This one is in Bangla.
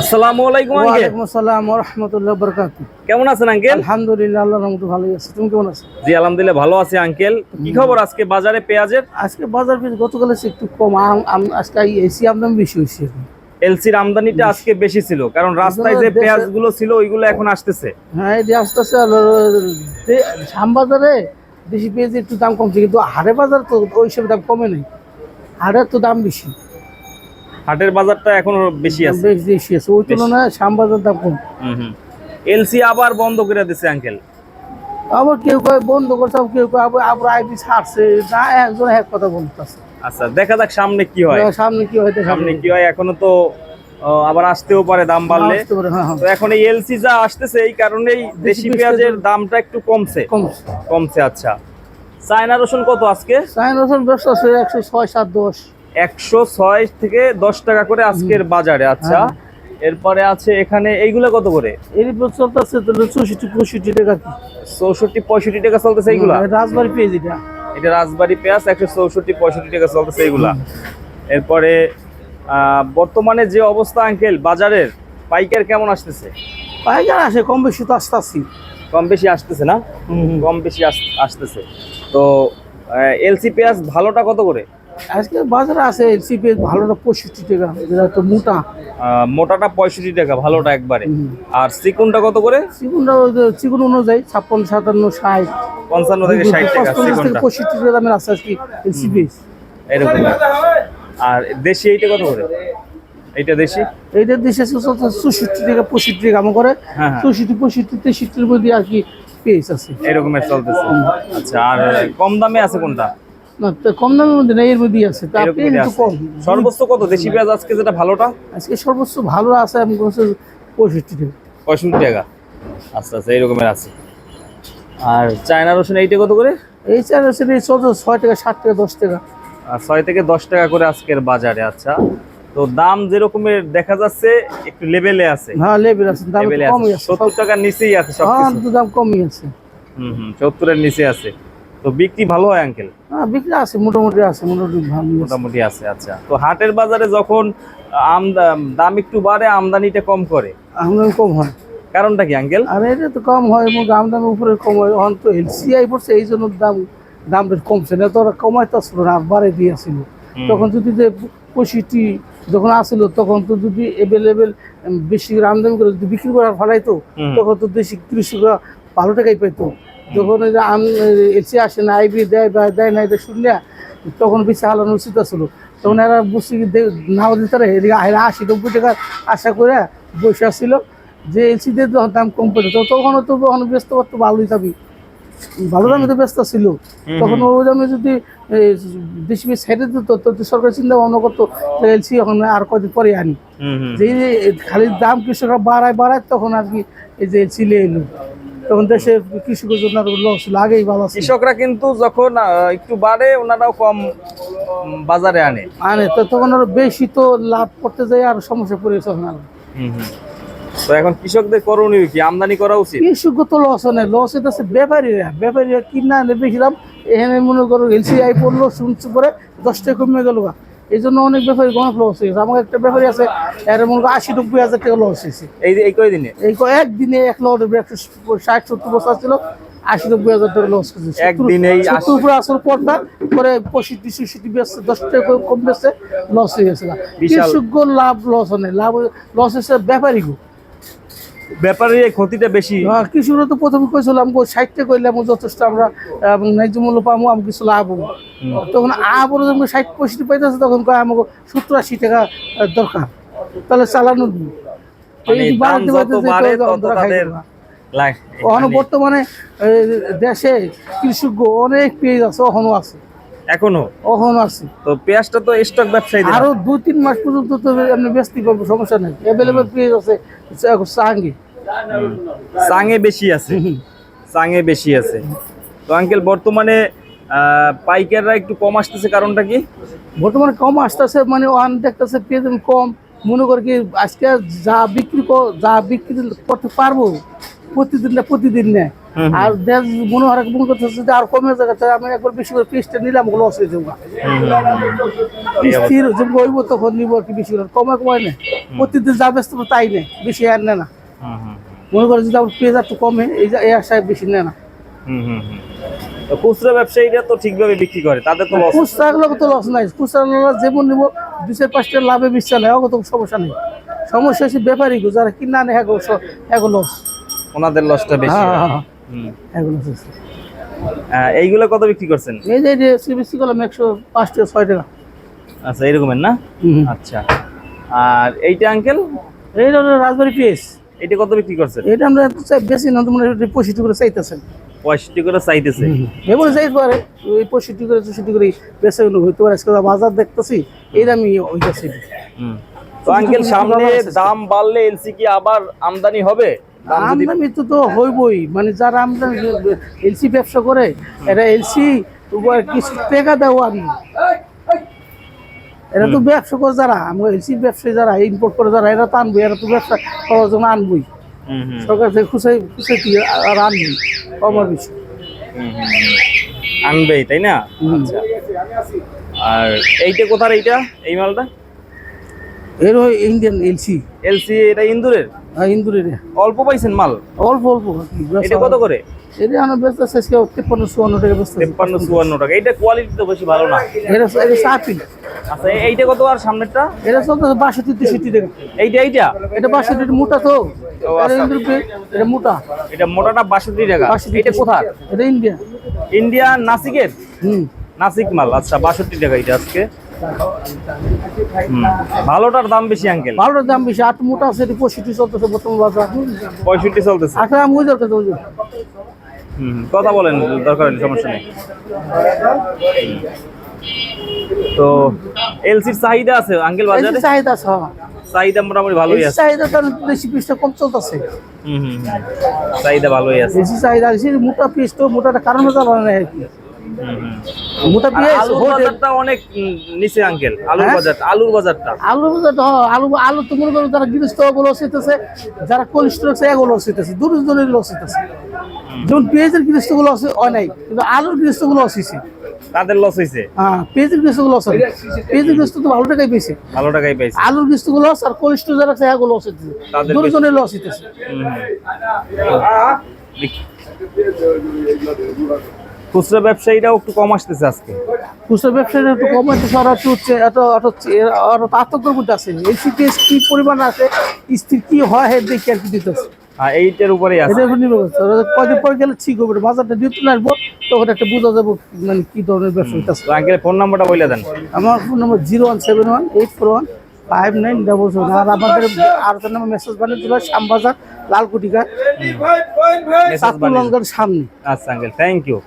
আসসালামু আলাইকুম আঙ্কেল। ওয়ালাইকুম আসসালাম ওয়া রাহমাতুল্লাহি ওয়া বারাকাতুহু। কেমন আছেন আঙ্কেল? আলহামদুলিল্লাহ আল্লাহর রহমতে ভালোই আছি। তুমি কেমন আছো? জি আলহামদুলিল্লাহ ভালো আছি আঙ্কেল। কি খবর আজকে বাজারে পেঁয়াজের? আজকে বাজার পিস গতকালে একটু কম। আম- আম- আজকে এসি আমদানি বেশি হয়েছে এলসির আমদানিটা আজকে বেশি ছিল কারণ রাস্তায় যে পেঁয়াজগুলো ছিল ওইগুলো এখন আসতেছে। হ্যাঁ শ্যামবাজারে দেশি পেঁয়াজের একটু দাম কমছে কিন্তু হাটে বাজার তো ওই হিসেবে দাম কমে নেই। হাটের তো দাম বেশি। হাটের বাজারটা এখনও বেশি আছে? বেশ আছে। ওই তুলনায় শ্যামবাজার দাম কম। এলসি আবার বন্ধ করে দিছে আঙ্কেল আবার কেউ কয় বন্ধ করছে আবার কেউ কয় আবার আবার আইপি ছাড়ছে। না একজন এক কথা বলতেছে আচ্ছা দেখা যাক সামনে কি হয়। সামনে কি হয় সামনে কি হয় এখনও তো আবার আসতেও পারে দাম বাড়লে। হ্যাঁ হ্যাঁ। তো এখন এই এলসি যা আসতেছে এই কারণেই দেশি পেঁয়াজের দামটা একটু কমছে। কমছে। কমছে আচ্ছা। চায়না রসুন কত আজকে? চায়না রসুন ব্যবসা আছে একশো ছয় সাত দশ। একশো ছয় থেকে দশ টাকা করে আজকের বাজারে আচ্ছা। হ্যাঁ। এরপরে আছে এখানে এইগুলো কত করে? এর উপর চলতেছে চৌষট্টি পঁয়ষট্টি টাকা। চৌষট্টি পঁয়ষট্টি টাকা চলতেছে এইগুলা? রাজবাড়ি পেঁয়াজ এটা। এটা রাজবাড়ি পেঁয়াজ একশো চৌষট্টি পঁয়ষট্টি টাকা চলতেছে এইগুলা। এরপরে বর্তমানে যে অবস্থা আঙ্কেল বাজারের পাইকার কেমন আসতেছে? পাইকার আসে কম বেশি তো আস্তে আসছি কম বেশি আসতেছে না? কম বেশি আস- আসতেছে। তো এলসি পেঁয়াজ ভালোটা কত করে? আজকে বাজারে আছে এলসি পেঁয়াজ ভালোটা পঁয়ষট্টি টাকা যেটা একটু মোটা। মোটাটা পঁয়ষট্টি টাকা ভালোটা একবারে। আর চিকুনটা কত করে? চিকুনটা চিকুন অনুযায়ী ছাপ্পান্ন সাতান্ন ষাট। পঞ্চান্ন থেকে ষাট টাকা চিকুনটা। পঁয়ষট্টি টাকা দামের আছে আজকে এলসি পেঁয়াজ এরকম। আর দেশি এইটা কত করে? এইটা দেশি? এইটার দেশে চৌষট্টি টাকা পঁয়ষট্টি টাকা আমার করে। হ্যাঁ হ্যাঁ। চৌষট্টি পঁয়ষট্টি তেষট্টির মধ্যে আর কি পেঁয়াজ আছে। এরকমের চলতেছে। আচ্ছা আর কম দামে আছে কোনটা? না তো কম দামের মধ্যে নেই এর মধ্যেই আছে। তা এরকমই একটু কম। সর্বোচ্চ কত? দেশি পেঁয়াজ আজকে যেটা ভালোটা? আজকে সর্বোচ্চ ভালো আছে আমি বলছি পঁয়ষট্টি টাকা। পঁয়ষট্টি টাকা। আচ্ছা আচ্ছা এইরকমের আছে। আর চায়না রসুন এইটা কত করে? এই চাল আছে এই চলছে ছয় টাকা সাত টাকা দশ টাকা। আর ছয় থেকে দশ টাকা করে আজকের বাজারে আচ্ছা। তো দাম যেরকমের দেখা যাচ্ছে একটু লেভেলে আছে। হ্যাঁ লেবেল আছে দাম কমই আছে আছে সত্তর টাকার নিচেই আছে সব হ্যাঁ দাম কমই আছে। হুম হুম সত্তরের নিচে আছে। তো বিক্রি ভালো হয় আঙ্কেল হ্যাঁ বিক্রি আছে মোটামুটি আছে মোটামুটি মোটামুটি আছে আচ্ছা। তো হাটের বাজারে যখন দাম একটু বাড়ে আমদানিটা কম করে? আমদানি কম হয়। কারণটা কি আঙ্কেল আর এটা তো কম হয় এবং আমদানি উপরে কম হয়। অন তো এলসিআই পড়ছে এই জন্য দাম দাম কমছে না। তো ওরা কমাইতে আসলো না বাড়ে বাড়াই দিয়ে আসছিল তখন যদি যে পঁয়ষট্টি যখন আসছিল তখন তো যদি অ্যাভেলেবেল বেশি করে আমদানি করে যদি বিক্রি করার ফেলাইতো। তখন তো দেশি কৃষকরা ভালো টাকাই পেতো যখন এই যে আম এলসি আসে না আইবি দেয় বা দেয় না এটা শুনলে তখন বেশি হালানো উচিত আসলো তখন এরা বুঝছি নাও দিতে এদিকে আশি নব্বই টাকা আশা করে বসে আসছিল। যে এলসি দিয়ে যখন দাম কম পেতো তো তখন তো তখন ব্যস্ত করতো ভালোই যাবি ভালো দামে তো ব্যস্ত ছিল। তখন ওই দামে যদি দেশি বেশ সাইডে দিত তো সরকার চিন্তা ভাবনা করতো এলসি এখন আর কদিন পরে আনি। যে খালি দাম কৃষকরা বাড়ায় বাড়ায় তখন আর কি এই যে এলসি নিয়ে এলো। তখন দেশের কৃষকের জন্য আর লস আগেই ভালো কৃষকরা কিন্তু যখন একটু বাড়ে ওনারাও কম বাজারে আনে। আনে তো তখন আরও বেশি তো লাভ করতে যায় আর সমস্যা পড়ে তখন আর। তো এখন কৃষকদের করণীয় কি? আমদানি করা উচিত? কৃষক তো লস নেই লস হইতেছে ব্যাপারীরা। ব্যাপারীরা কিনা আনে বেশিলাম এখানে মনে করো এলসি আই পড়ল শুনছে পরে দশ টাকা কমে গেল এই জন্য অনেক ব্যাপারী অনেক লস হয়েছে আমার একটা ব্যাপারী আছে এর মনে করো আশি নব্বই হাজার টাকা লস হয়েছে। এই এই কয়দিনে? এই একদিনে এক লট একশো ষাট সত্তর বছর ছিল আশি নব্বই হাজার টাকা লস করেছে একদিনে সত্তর উপরে আসল পর্দা পরে পঁয়ষট্টি ছষট্টি বেচছে দশ টাকা করে কম বেচছে লস হয়ে গেছে কৃষকগুলো লাভ লস হয় লাভ লস হয়েছে ব্যাপারী ব্যাপারে এই ক্ষতিটা বেশি? কৃষকরা তো প্রথমে ষাটটা যথেষ্ট আমরা এবং ন্যায্য মূল্য পাবো আমি কিছু লাভ হব। তখন আবার যখন ষাট পঁয়ষট্টি পাইতেছে তখন কয় আমাকে সত্তর আশি টাকা দরকার। তাহলে চালানো। মানে মানে বর্তমানে দেশে কৃষক অনেক পেঁয়াজ আছে ওখানো আছে। এখনও? আছে। তো পেঁয়াজটা তো স্টক ব্যবসায়ী আরও দু তিন মাস পর্যন্ত তো আপনি ব্যস্ত করব সমস্যা নেই। অ্যাভেলেবেল পেঁয়াজ আছে চাঙ্গি চাঙে বেশি আছে। চাঙে বেশি আছে। তো আঙ্কেল বর্তমানে পাইকাররা একটু কম আসতেছে কারণটা কি? বর্তমানে কম আসতেছে মানে ওয়ান দেখতেছে পেঁয়াজ কম। মনে করে কি আজকে যা বিক্রি কর- যা বিক্রি করতে পারব প্রতিদিন না প্রতিদিন হুম। আর দেশ মনে হয় মনে করতেছে যে আর কমে যাচ্ছে আমি একবার বেশি করে পিসটা নিলাম লস হয়ে যাব স্থির তখন নিব আর কি বেশি করে কমে কমায় নেই প্রতিদিন যা ব্যস্ত তাই নেই বেশি আর না। মনে করে যদি আমার পেজ একটু কমে এই যে এই আশায় বেশি নেয় না। হুম, হুম, হুম। তো খুচরা ব্যবসায়ীরা তো ঠিকভাবে বিক্রি করে তাদের তো লস খুচরা তো লস নাই। খুচরা যেমন নিব চার পাঁচটা লাভে বিশ্বাস নেই অত সমস্যা নেই। সমস্যা হচ্ছে ব্যাপারী গো, যারা কিনা নেই হ্যাঁ হ্যাঁ লস ওনাদের লসটা বেশি হ্যাঁ। হয়। হ্যাঁ হ্যাঁ এইগুলো কত বিক্রি করছেন? এই যে সিবিসি করলাম একশো পাঁচ টাকা ছয় টাকা। আচ্ছা এরকমের না? আচ্ছা। আর এইটা আঙ্কেল এইটা রাজবাড়ি পিএস এটা কত বিক্রি করছেন? এটা আমরা বেশি না তোমরা পঁয়ষট্টি করে চাইতেছেন। পঁয়ষট্টি করে চাইতেছে। পারে ওই পঁয়ষট্টি করে চৌষট্টি করে বেশি হইতে পারে। আজকে বাজার দেখতেছি এই দামি ওইটাছি হুম। তো আঙ্কেল সামনে দাম বাড়লে এলসি কি আবার আমদানি হবে? আমদানি তো তো হইবই। মানে যারা আমদানি এলসি ব্যবসা করে এরা এলসি কিছু টাকা দেওয়া আমি এরা তো ব্যবসা করে যারা আমরা এলসি ব্যবসায়ী যারা ইম্পোর্ট করে যারা এরা তো আনবই এরা তো ব্যবসা করার জন্য আনবই। সরকার থেকে খুশাই খুশাই দিয়ে আর আনবই কমার হুম। আনবেই তাই না? আচ্ছা। আর এইটা কোথার এইটা এই মালটা? এর ওই ইন্ডিয়ান এলসি এলসি এটা ইন্দুরের? ইন্দুরের অল্প পাইছেন মাল? অল্প অল্প ব্যবসা। এটা কত করে? এটা আমার ব্যস্ত আছে তেপ্পান্ন চুয়ান্ন টাকা ব্যস্ত তেপ্পান্ন চুয়ান্ন টাকা। এইটা কোয়ালিটি তো বেশি ভালো না। এটা এটা চাপি আচ্ছা এইটা কত আর সামনেরটা? এটা চলতেছে বাষট্টি তেষট্টি টাকা এইটা এইটা? এটা বাষট্টি মোটা তো। এটা আচ্ছা। এটা মোটা। এটা মোটাটা বাষট্টি টাকা। এটা কোথার? এটা ইন্ডিয়া ইন্ডিয়া নাসিকের? হুম। নাসিক মাল আচ্ছা বাষট্টি টাকা এটা আজকে। ভালোটার দাম বেশি আঙ্কেল? ভালোটার দাম বেশি আট মোটা আছে পঁয়ষট্টি চলতেছে বর্তমান বাজার। পঁয়ষট্টি চলতেছে। আচ্ছা আমি ওই হুম, কথা বলেন দরকার হলে সমস্যা নেই। তো এলসির চাহিদা আছে আঙ্কেল বাজারে? চাহিদা আছে হ্যাঁ। চাহিদা মোটামুটি ভালোই আছে। চাহিদা তার বেশি পিসটা কম চলতেছে। হুম। চাহিদা ভালোই আছে। বেশি চাহিদা আছে মোটা পিস তো মোটাটা কারণে চালানো নাই আর কি। হুম, হুম। মোটা পিস আলুর বাজারটা অনেক নিচে আঙ্কেল। আলুর হ্যাঁ? বাজার আলুর বাজারটা। আলু বাজার হ্যাঁ, আলু আলু তো মনে করো যারা গৃহস্থ হইতেছে যারা কোলেস্ট্রল আছে এগুলো হইতেছে যেমন পেঁয়াজের গৃহস্থগুলো আছে হয় নাই কিন্তু আলুর গৃহস্থগুলো হচ্ছে তাদের লস হয়েছে হ্যাঁ পেঁয়াজের গৃহস্থগুলো আছে। পেঁয়াজের গৃহস্থ তো ভালো টাকাই পেয়েছে ভালো টাকাই পাইছে। আলুর গৃহস্থগুলো আছে আর কোলেস্ট্রল যারা আছে হচ্ছে তাদের দুটো লস হইতেছে। খুচরা ব্যবসায়ীরাও একটু কম আসতেছে আজকে। খুচরা ব্যবসায়ীরা একটু কম হচ্ছে ওরা একটু হচ্ছে এত এত আছে। এই কি পরিমাণ আছে স্থির কি হয় দেখি আর কি দিতেছে। আর এইটার উপরেই আছে। এটার উপর নির্ভর করছে। ওরা পর গেলে ঠিক হবে বাজারটা নিউট্রাল আসব তখন একটা বোঝা যাব মানে কি ধরনের ব্যবসা হইতেছে। আঙ্কেল ফোন নাম্বারটা বলে দেন। আমার phone number zero one seven one eight four one five nine double seven. আর আমাদের আর তার নামে মেসেজ বানিয়ে দিল শ্যামবাজার লঙ্কার সামনে। আচ্ছা আঙ্কেল থ্যাংক ইউ